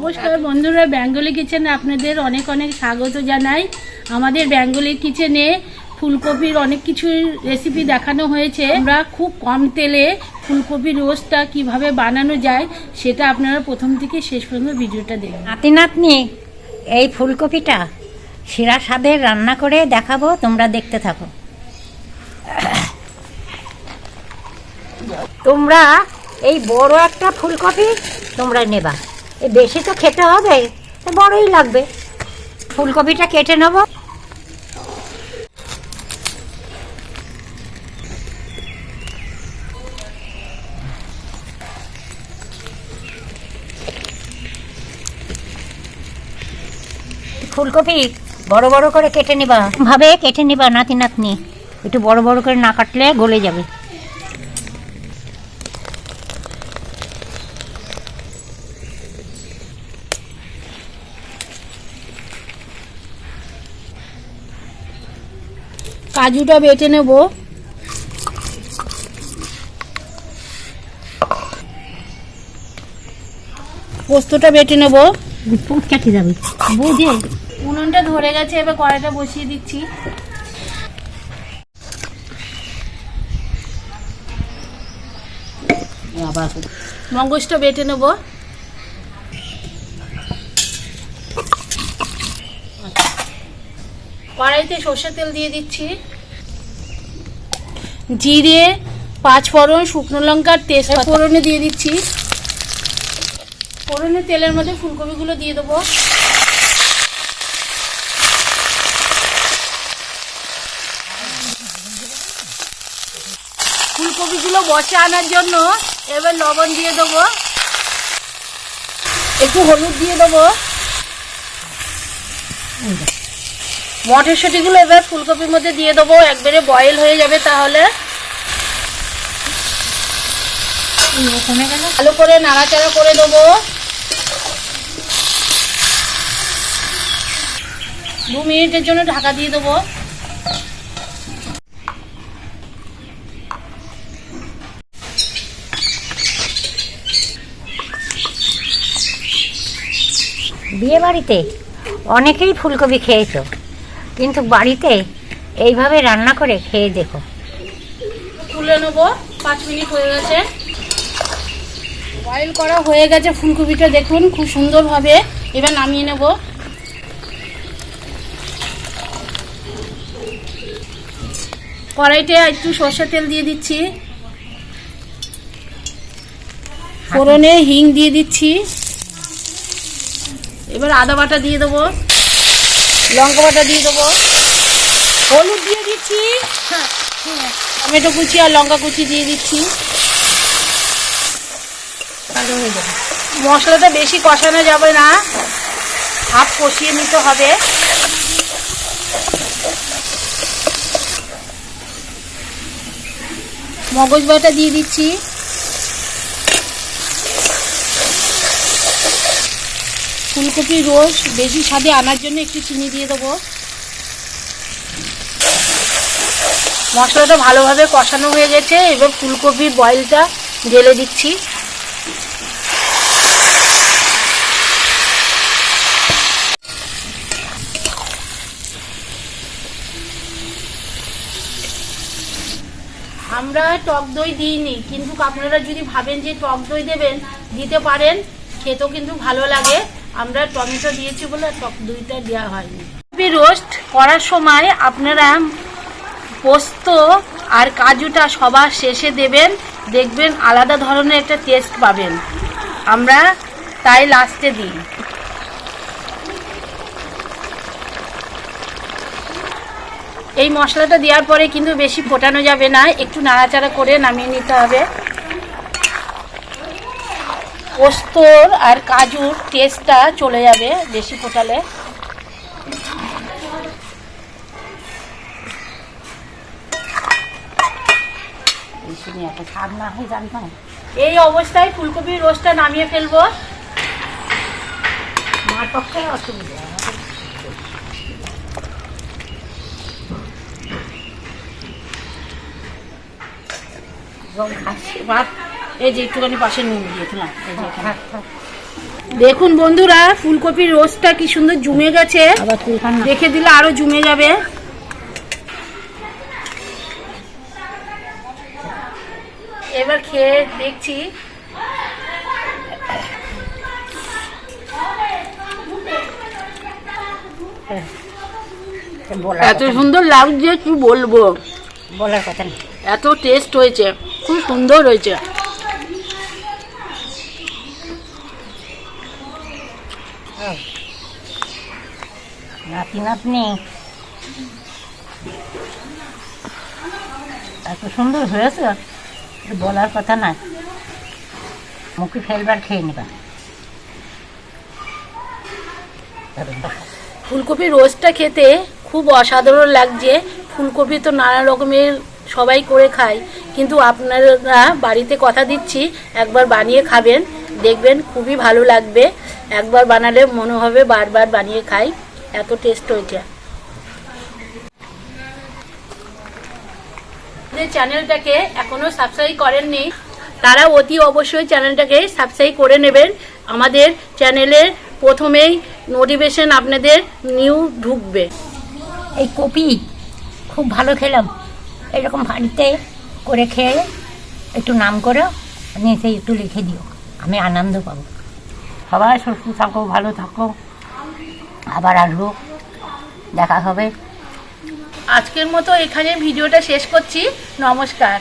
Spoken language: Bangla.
নমস্কার বন্ধুরা, বেঙ্গলি কিচেনে আপনাদের অনেক অনেক স্বাগত জানাই। আমাদের বেঙ্গলি কিচেনে ফুলকপির অনেক কিছু রেসিপি দেখানো হয়েছে। আমরা খুব কম তেলে ফুলকপির রোস্টটা কীভাবে বানানো যায় সেটা আপনারা প্রথম থেকে শেষ পর্যন্ত ভিডিওটা দেখুন। নাতি নাতনি, এই ফুলকপিটা শিরা স্বাদের রান্না করে দেখাবো, তোমরা দেখতে থাকো। তোমরা এই বড় একটা ফুলকপি তোমরা নেবা। বেশি তো খেতে হবে বড়ই লাগবে। ফুলকপিটা কেটে নেব। ফুলকপি বড় বড় করে কেটে নিবা। ভাবে কেটে নিবা নাতি নাতনি একটু বড় বড় করে না কাটলে গলে যাবে। কাজুটা বেটে নেব। পোস্তটা বেটে নেব। কেটে যাবে বুঝে। উনুনটা ধরে গেছে এবার কড়াইটা বসিয়ে দিচ্ছি। মগজটা বেটে নেব। কড়াইতে সর্ষের তেল দিয়ে দিচ্ছি। জিরে পাঁচ ফোড়ন শুকনো লঙ্কার তেজপাতা। ফোড়নে দিয়ে দিচ্ছি। ফোড়নের তেলের মধ্যে ফুলকপিগুলো দিয়ে দেবো। ফুলকপিগুলো বসে আনার জন্য এবার লবণ দিয়ে দেবো। একটু হলুদ দিয়ে দেবো। মটরশুঁটিগুলো এবার ফুলকপির মধ্যে দিয়ে দেবো। একবারে বয়েল হয়ে যাবে তাহলে। ভালো করে নাড়াচাড়া করে দেবো। দু মিনিটের জন্য ঢাকা দিয়ে দেবো। বিয়ে বাড়িতে অনেকেই ফুলকপি খেয়েছো। কিন্তু বাড়িতে এইভাবে রান্না করে খেয়ে দেখো। তুলে নেব, পাঁচ মিনিট হয়ে গেছে। বয়েল করা হয়ে গেছে ফুলকপিটা, দেখুন খুব সুন্দরভাবে। এবার নামিয়ে নেব। কড়াইতে একটু সর্ষের তেল দিয়ে দিচ্ছি। ফোড়নে হিং দিয়ে দিচ্ছি। এবার আদা বাটা দিয়ে দেবো। লঙ্কা বাটা দিয়ে দেবো। হলুদ দিয়ে দিচ্ছি। হ্যাঁ, হ্যাঁ, টমেটো কুচি আর লঙ্কা কুচি দিয়ে দিচ্ছি। মশলাটা বেশি কষানো যাবে না। হাফ কষিয়ে নিতে হবে। মগজ বাটা দিয়ে দিচ্ছি। ফুলকপির রোজ বেশি স্বাদে আনার জন্য একটু চিনি দিয়ে দেবো। মশলাটা ভালোভাবে কষানো হয়ে গেছে, এবার ফুলকপির বয়েলটা ঢেলে দিচ্ছি। আমরা টক দই দিইনি, কিন্তু আপনারা যদি ভাবেন যে টক দই দেবেন, দিতে পারেন, খেতেও কিন্তু ভালো লাগে। আমরা টমেটো দিয়েছি বলে টক দইটা দেওয়া হয়নি। রোস্ট করার সময় আপনারা পোস্ত আর কাজুটা সবার শেষে দেবেন। দেখবেন আলাদা ধরনের একটা টেস্ট পাবেন। আমরা তাই লাস্টে দিই। এই মশলাটা দেওয়ার পরে কিন্তু বেশি ফোটানো যাবে না, একটু নাড়াচাড়া করে নামিয়ে নিতে হবে। পোস্তর আর কাজুর টেস্টটা চলে যাবে বেশি ফোটালে এই অবস্থায় ফুলকপির রোস্টটা নামিয়ে ফেলব। মার পক্ষে অসুবিধা। ভাত এই যে একটুখানি পাশে নুন দিয়েছিলাম এই যে এখানে। দেখুন বন্ধুরা ফুলকপির রোস্টটা কি সুন্দর জমে গেছে। রেখে দিলে আরও জমে যাবে। এবার খেয়ে দেখছি। এত সুন্দর লাগছে কি বলব? বলার কথা এত টেস্ট হয়েছে খুব সুন্দর হয়েছে। নাতি নাতনি এত সুন্দর হয়েছে বলার কথা না মুখে ফেলবার খেয়ে নিবা ফুলকপির রোজটা খেতে খুব অসাধারণ লাগছে। ফুলকপি তো নানা রকমের সবাই করে খায়। কিন্তু আপনারা বাড়িতে কথা দিচ্ছি, একবার বানিয়ে খাবেন। দেখবেন খুবই ভালো লাগবে। একবার বানালে মনে হবে বারবার বানিয়ে খাই। এত টেস্ট হয়েছে চ্যানেলটাকে এখনও সাবস্ক্রাইব করেননি, তারা অতি অবশ্যই চ্যানেলটাকে সাবস্ক্রাইব করে নেবেন। আমাদের চ্যানেলের প্রথমেই নোটিফিকেশন আপনাদের নিউ ঢুকবে। এই কপি খুব ভালো খেলাম। এরকম বাড়িতে করে খেয়ে একটু নাম করো নিচে একটু লিখে দিও। আমি আনন্দ পাবো। সবাই সুস্থ থাকো, ভালো থাকো। আবার আসব। দেখা হবে। আজকের মতো এখানে ভিডিওটা শেষ করছি। নমস্কার।